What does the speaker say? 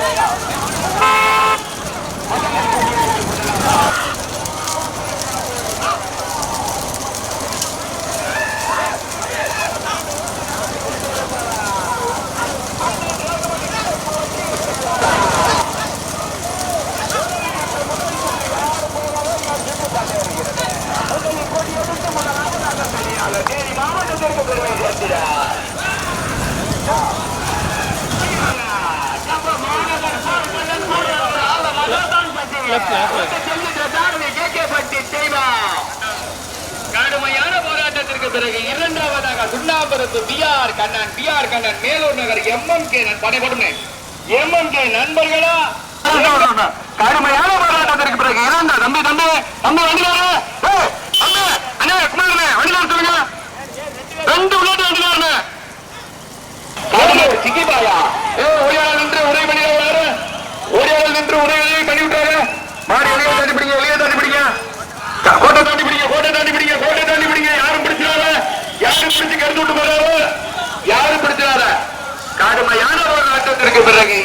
Gracias. கடுமையான போராட்டத்திற்கு பிறகு இரண்டாவதாக சுண்ணாம்பரத்து பி கண்ணன் பி கண்ணன் மேலூர் நகர் எம் எம் கே நண்பர்களா? கடுமையான போராட்டத்திற்கு பிறகு இரண்டா தம்பி தம்பி தம்பி வண்டிலாரு அண்ணா குமாரனே சொல்லுங்க. ரெண்டு விளையாட்டு வண்டிலாருன்னு கடுமையான ஒரு ஆட்டத்திற்கு பிறகு.